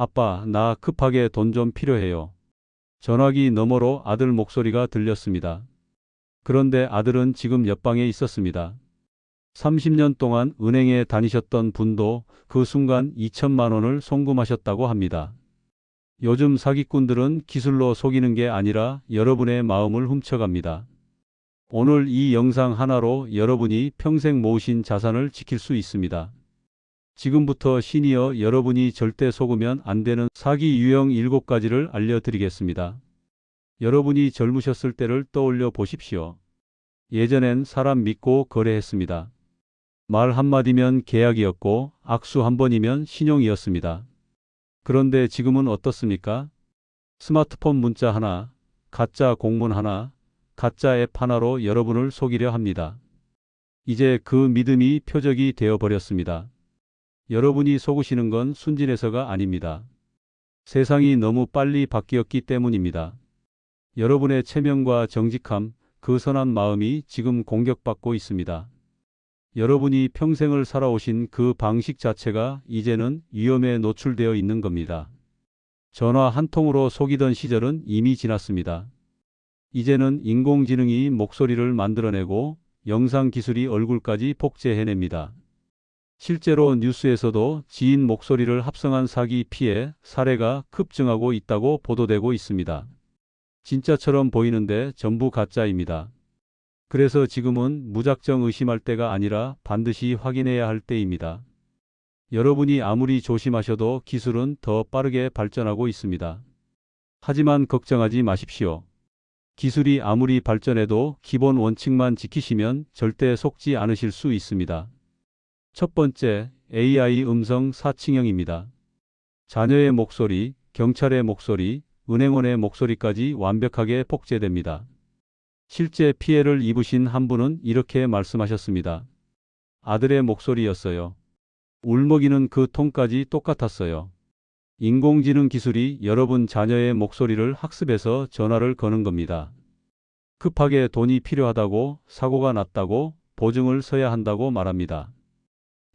아빠, 나 급하게 돈 좀 필요해요. 전화기 너머로 아들 목소리가 들렸습니다. 그런데 아들은 지금 옆방에 있었습니다. 30년 동안 은행에 다니셨던 분도 그 순간 2천만 원을 송금하셨다고 합니다. 요즘 사기꾼들은 기술로 속이는 게 아니라 여러분의 마음을 훔쳐갑니다. 오늘 이 영상 하나로 여러분이 평생 모으신 자산을 지킬 수 있습니다. 지금부터 시니어 여러분이 절대 속으면 안 되는 사기 유형 7가지를 알려드리겠습니다. 여러분이 젊으셨을 때를 떠올려 보십시오. 예전엔 사람 믿고 거래했습니다. 말 한마디면 계약이었고 악수 한 번이면 신용이었습니다. 그런데 지금은 어떻습니까? 스마트폰 문자 하나, 가짜 공문 하나, 가짜 앱 하나로 여러분을 속이려 합니다. 이제 그 믿음이 표적이 되어 버렸습니다. 여러분이 속으시는 건 순진해서가 아닙니다. 세상이 너무 빨리 바뀌었기 때문입니다. 여러분의 체면과 정직함, 그 선한 마음이 지금 공격받고 있습니다. 여러분이 평생을 살아오신 그 방식 자체가 이제는 위험에 노출되어 있는 겁니다. 전화 한 통으로 속이던 시절은 이미 지났습니다. 이제는 인공지능이 목소리를 만들어내고 영상 기술이 얼굴까지 복제해냅니다. 실제로 뉴스에서도 지인 목소리를 합성한 사기 피해 사례가 급증하고 있다고 보도되고 있습니다. 진짜처럼 보이는데 전부 가짜입니다. 그래서 지금은 무작정 의심할 때가 아니라 반드시 확인해야 할 때입니다. 여러분이 아무리 조심하셔도 기술은 더 빠르게 발전하고 있습니다. 하지만 걱정하지 마십시오. 기술이 아무리 발전해도 기본 원칙만 지키시면 절대 속지 않으실 수 있습니다. 첫 번째, AI 음성 사칭형입니다. 자녀의 목소리, 경찰의 목소리, 은행원의 목소리까지 완벽하게 복제됩니다. 실제 피해를 입으신 한 분은 이렇게 말씀하셨습니다. 아들의 목소리였어요. 울먹이는 그 톤까지 똑같았어요. 인공지능 기술이 여러분 자녀의 목소리를 학습해서 전화를 거는 겁니다. 급하게 돈이 필요하다고 사고가 났다고 보증을 서야 한다고 말합니다.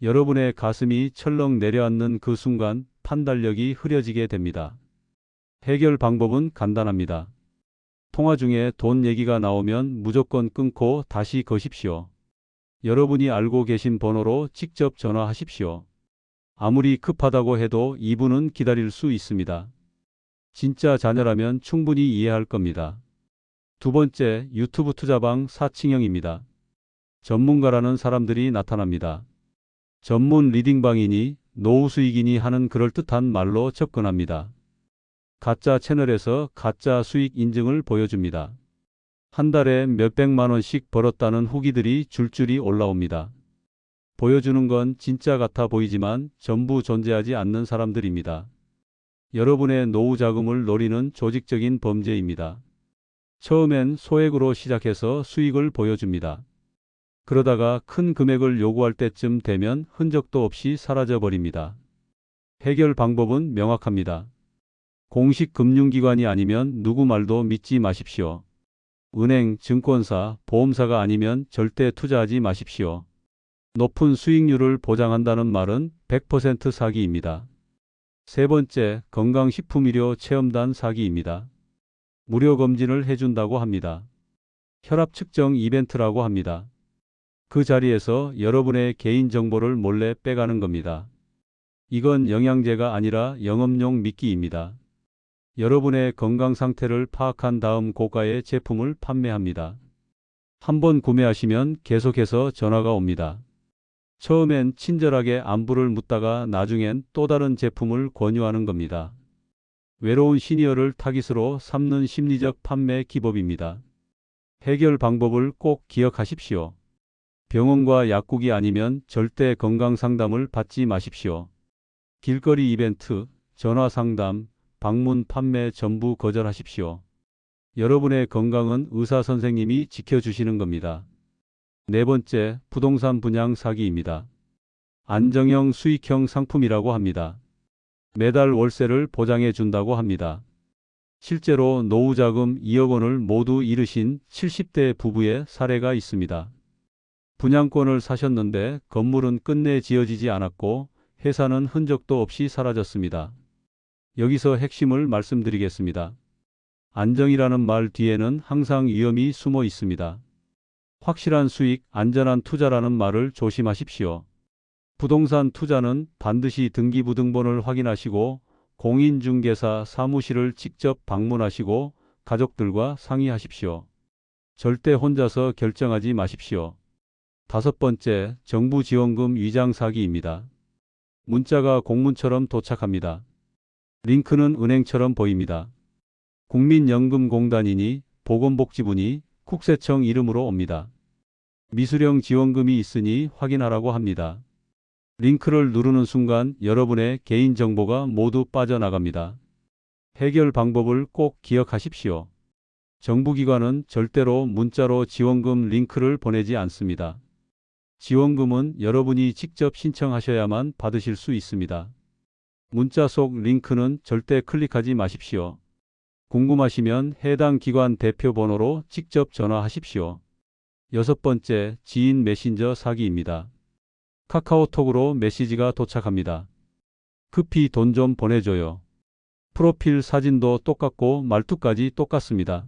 여러분의 가슴이 철렁 내려앉는 그 순간 판단력이 흐려지게 됩니다. 해결 방법은 간단합니다. 통화 중에 돈 얘기가 나오면 무조건 끊고 다시 거십시오. 여러분이 알고 계신 번호로 직접 전화하십시오. 아무리 급하다고 해도 이분은 기다릴 수 있습니다. 진짜 자녀라면 충분히 이해할 겁니다. 두 번째, 유튜브 투자방 사칭형입니다. 전문가라는 사람들이 나타납니다. 전문 리딩방이니 노후 수익이니 하는 그럴듯한 말로 접근합니다. 가짜 채널에서 가짜 수익 인증을 보여줍니다. 한 달에 몇백만 원씩 벌었다는 후기들이 줄줄이 올라옵니다. 보여주는 건 진짜 같아 보이지만 전부 존재하지 않는 사람들입니다. 여러분의 노후 자금을 노리는 조직적인 범죄입니다. 처음엔 소액으로 시작해서 수익을 보여줍니다. 그러다가 큰 금액을 요구할 때쯤 되면 흔적도 없이 사라져 버립니다. 해결 방법은 명확합니다. 공식 금융기관이 아니면 누구 말도 믿지 마십시오. 은행, 증권사, 보험사가 아니면 절대 투자하지 마십시오. 높은 수익률을 보장한다는 말은 100% 사기입니다. 세 번째, 건강식품의료 체험단 사기입니다. 무료 검진을 해준다고 합니다. 혈압 측정 이벤트라고 합니다. 그 자리에서 여러분의 개인정보를 몰래 빼가는 겁니다. 이건 영양제가 아니라 영업용 미끼입니다. 여러분의 건강 상태를 파악한 다음 고가의 제품을 판매합니다. 한번 구매하시면 계속해서 전화가 옵니다. 처음엔 친절하게 안부를 묻다가 나중엔 또 다른 제품을 권유하는 겁니다. 외로운 시니어를 타깃으로 삼는 심리적 판매 기법입니다. 해결 방법을 꼭 기억하십시오. 병원과 약국이 아니면 절대 건강 상담을 받지 마십시오. 길거리 이벤트, 전화 상담, 방문 판매 전부 거절하십시오. 여러분의 건강은 의사 선생님이 지켜주시는 겁니다. 네 번째, 부동산 분양 사기입니다. 안정형 수익형 상품이라고 합니다. 매달 월세를 보장해 준다고 합니다. 실제로 노후 자금 2억 원을 모두 잃으신 70대 부부의 사례가 있습니다. 분양권을 사셨는데 건물은 끝내 지어지지 않았고 회사는 흔적도 없이 사라졌습니다. 여기서 핵심을 말씀드리겠습니다. 안정이라는 말 뒤에는 항상 위험이 숨어 있습니다. 확실한 수익, 안전한 투자라는 말을 조심하십시오. 부동산 투자는 반드시 등기부등본을 확인하시고 공인중개사 사무실을 직접 방문하시고 가족들과 상의하십시오. 절대 혼자서 결정하지 마십시오. 다섯 번째, 정부 지원금 위장 사기입니다. 문자가 공문처럼 도착합니다. 링크는 은행처럼 보입니다. 국민연금공단이니 보건복지부니 국세청 이름으로 옵니다. 미수령 지원금이 있으니 확인하라고 합니다. 링크를 누르는 순간 여러분의 개인정보가 모두 빠져나갑니다. 해결 방법을 꼭 기억하십시오. 정부기관은 절대로 문자로 지원금 링크를 보내지 않습니다. 지원금은 여러분이 직접 신청하셔야만 받으실 수 있습니다. 문자 속 링크는 절대 클릭하지 마십시오. 궁금하시면 해당 기관 대표 번호로 직접 전화하십시오. 여섯 번째, 지인 메신저 사기입니다. 카카오톡으로 메시지가 도착합니다. 급히 돈 좀 보내줘요. 프로필 사진도 똑같고 말투까지 똑같습니다.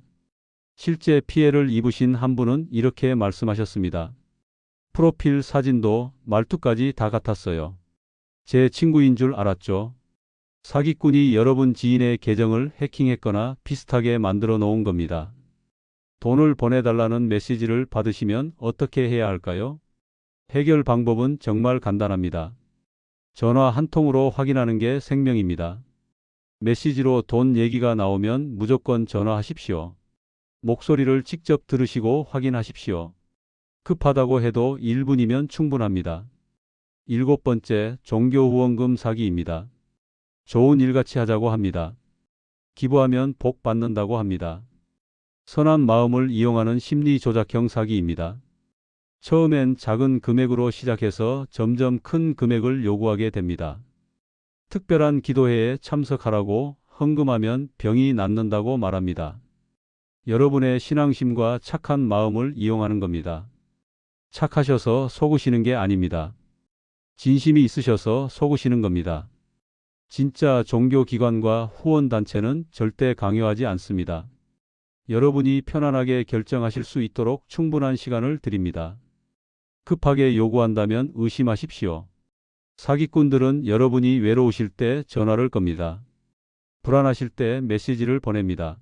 실제 피해를 입으신 한 분은 이렇게 말씀하셨습니다. 프로필 사진도 말투까지 다 같았어요. 제 친구인 줄 알았죠. 사기꾼이 여러분 지인의 계정을 해킹했거나 비슷하게 만들어 놓은 겁니다. 돈을 보내달라는 메시지를 받으시면 어떻게 해야 할까요? 해결 방법은 정말 간단합니다. 전화 한 통으로 확인하는 게 생명입니다. 메시지로 돈 얘기가 나오면 무조건 전화하십시오. 목소리를 직접 들으시고 확인하십시오. 급하다고 해도 1분이면 충분합니다. 일곱 번째, 종교 후원금 사기입니다. 좋은 일 같이 하자고 합니다. 기부하면 복 받는다고 합니다. 선한 마음을 이용하는 심리 조작형 사기입니다. 처음엔 작은 금액으로 시작해서 점점 큰 금액을 요구하게 됩니다. 특별한 기도회에 참석하라고 헌금하면 병이 낫는다고 말합니다. 여러분의 신앙심과 착한 마음을 이용하는 겁니다. 착하셔서 속으시는 게 아닙니다. 진심이 있으셔서 속으시는 겁니다. 진짜 종교기관과 후원단체는 절대 강요하지 않습니다. 여러분이 편안하게 결정하실 수 있도록 충분한 시간을 드립니다. 급하게 요구한다면 의심하십시오. 사기꾼들은 여러분이 외로우실 때 전화를 겁니다. 불안하실 때 메시지를 보냅니다.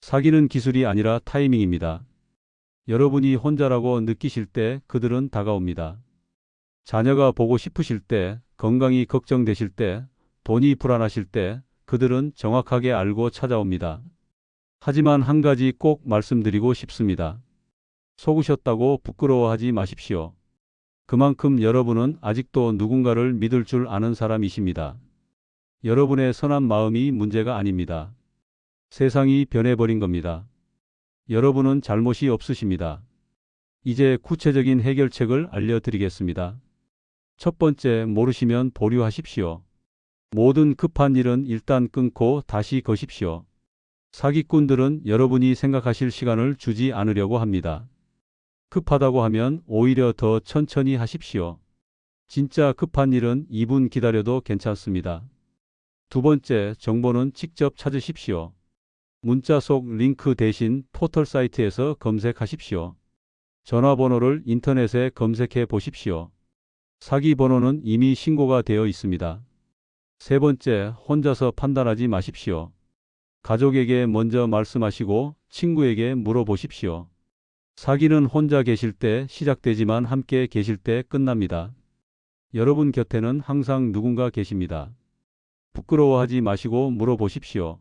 사기는 기술이 아니라 타이밍입니다. 여러분이 혼자라고 느끼실 때 그들은 다가옵니다. 자녀가 보고 싶으실 때, 건강이 걱정되실 때, 돈이 불안하실 때 그들은 정확하게 알고 찾아옵니다. 하지만 한 가지 꼭 말씀드리고 싶습니다. 속으셨다고 부끄러워하지 마십시오. 그만큼 여러분은 아직도 누군가를 믿을 줄 아는 사람이십니다. 여러분의 선한 마음이 문제가 아닙니다. 세상이 변해버린 겁니다. 여러분은 잘못이 없으십니다. 이제 구체적인 해결책을 알려드리겠습니다. 첫 번째, 모르시면 보류하십시오. 모든 급한 일은 일단 끊고 다시 거십시오. 사기꾼들은 여러분이 생각하실 시간을 주지 않으려고 합니다. 급하다고 하면 오히려 더 천천히 하십시오. 진짜 급한 일은 2분 기다려도 괜찮습니다. 두 번째, 정보는 직접 찾으십시오. 문자 속 링크 대신 포털 사이트에서 검색하십시오. 전화번호를 인터넷에 검색해 보십시오. 사기 번호는 이미 신고가 되어 있습니다. 세 번째, 혼자서 판단하지 마십시오. 가족에게 먼저 말씀하시고 친구에게 물어보십시오. 사기는 혼자 계실 때 시작되지만 함께 계실 때 끝납니다. 여러분 곁에는 항상 누군가 계십니다. 부끄러워하지 마시고 물어보십시오.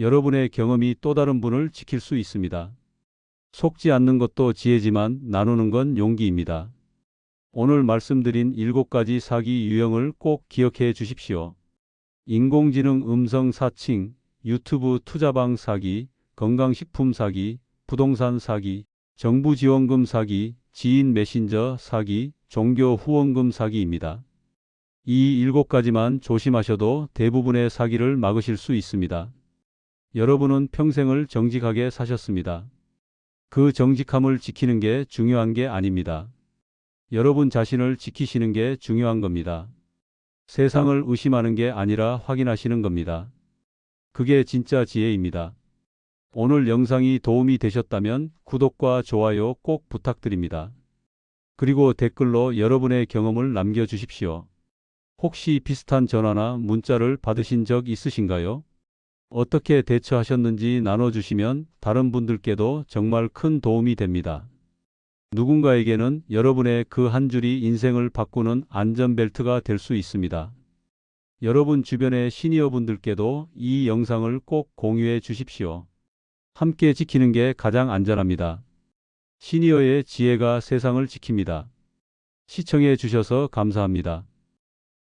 여러분의 경험이 또 다른 분을 지킬 수 있습니다. 속지 않는 것도 지혜지만 나누는 건 용기입니다. 오늘 말씀드린 일곱 가지 사기 유형을 꼭 기억해 주십시오. 인공지능 음성 사칭, 유튜브 투자방 사기, 건강식품 사기, 부동산 사기, 정부 지원금 사기, 지인 메신저 사기, 종교 후원금 사기입니다. 이 일곱 가지만 조심하셔도 대부분의 사기를 막으실 수 있습니다. 여러분은 평생을 정직하게 사셨습니다. 그 정직함을 지키는 게 중요한 게 아닙니다. 여러분 자신을 지키시는 게 중요한 겁니다. 세상을 의심하는 게 아니라 확인하시는 겁니다. 그게 진짜 지혜입니다. 오늘 영상이 도움이 되셨다면 구독과 좋아요 꼭 부탁드립니다. 그리고 댓글로 여러분의 경험을 남겨주십시오. 혹시 비슷한 전화나 문자를 받으신 적 있으신가요? 어떻게 대처하셨는지 나눠주시면 다른 분들께도 정말 큰 도움이 됩니다. 누군가에게는 여러분의 그 한 줄이 인생을 바꾸는 안전벨트가 될 수 있습니다. 여러분 주변의 시니어 분들께도 이 영상을 꼭 공유해 주십시오. 함께 지키는 게 가장 안전합니다. 시니어의 지혜가 세상을 지킵니다. 시청해 주셔서 감사합니다.